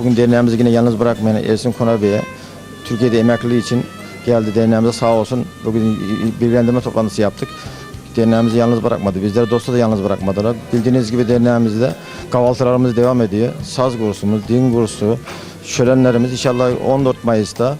Bugün derneğimizi yine yalnız bırakmayan Ersin Konar Bey'e Türkiye'de emekliliği için geldi derneğimize sağ olsun. Bugün bilgilendirme toplantısı yaptık. Derneğimizi yalnız bırakmadı. Bizleri dostu da yalnız bırakmadılar. Bildiğiniz gibi derneğimizde kahvaltılarımız devam ediyor. Saz kursumuz, din kursu, şölenlerimiz inşallah 14 Mayıs'ta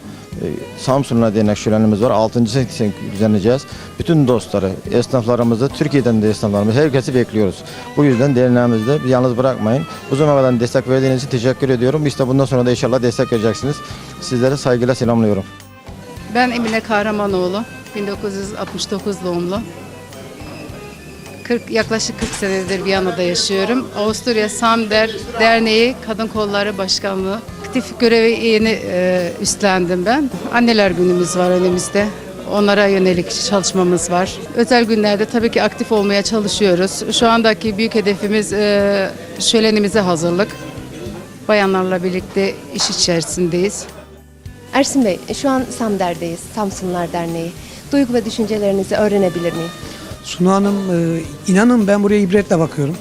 Samsun'la dernek şölenimiz var. 6. sene düzenleyeceğiz. Bütün dostları, esnaflarımızı, Türkiye'den de esnaflarımızı, herkesi bekliyoruz. Bu yüzden derneğimizde yalnız bırakmayın. Uzun zamana kadar destek verdiğiniz için teşekkür ediyorum. İşte bundan sonra da inşallah destek vereceksiniz. Sizlere saygıyla selamlıyorum. Ben Emine Kahramanoğlu, 1969 doğumlu. 40, yaklaşık 40 senedir Viyana'da yaşıyorum. Avusturya Samder Derneği Kadın Kolları Başkanlığı aktif görevi yeni e, üstlendim ben. Anneler günümüz var önümüzde. Onlara yönelik çalışmamız var. Özel günlerde tabii ki aktif olmaya çalışıyoruz. Şu andaki büyük hedefimiz e, şölenimize hazırlık. Bayanlarla birlikte iş içerisindeyiz. Ersin Bey, şu an Samder'deyiz, Samsunlar Derneği. Duygu ve düşüncelerinizi öğrenebilir miyim? Sunu Hanım, e, inanın ben buraya ibretle bakıyorum.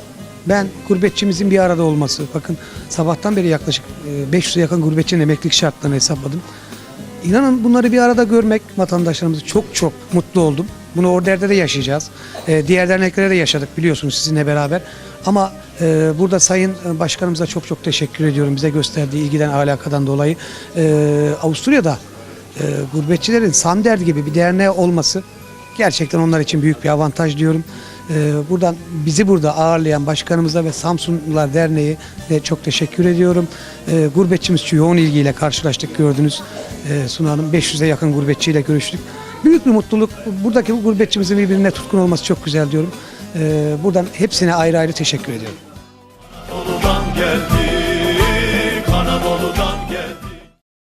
Ben gurbetçimizin bir arada olması, bakın sabahtan beri yaklaşık e, 500'e yakın gurbetçinin emeklilik şartlarını hesapladım. İnanın bunları bir arada görmek vatandaşlarımızı çok çok mutlu oldum. Bunu Order'de de yaşayacağız. E, diğer derneklere de yaşadık biliyorsunuz sizinle beraber. Ama e, burada Sayın Başkanımıza çok çok teşekkür ediyorum bize gösterdiği ilgiden, alakadan dolayı. E, Avusturya'da e, gurbetçilerin Samder gibi bir derneği olması Gerçekten onlar için büyük bir avantaj diyorum. Ee, buradan bizi burada ağırlayan başkanımıza ve Samsunlular Derneği de çok teşekkür ediyorum. Ee, gurbetçimiz yoğun ilgiyle karşılaştık gördünüz. Ee, Sunu Hanım 500'e yakın gurbetçiyle görüştük. Büyük bir mutluluk. Buradaki bu gurbetçimizin birbirine tutkun olması çok güzel diyorum. Ee, buradan hepsine ayrı ayrı teşekkür ediyorum.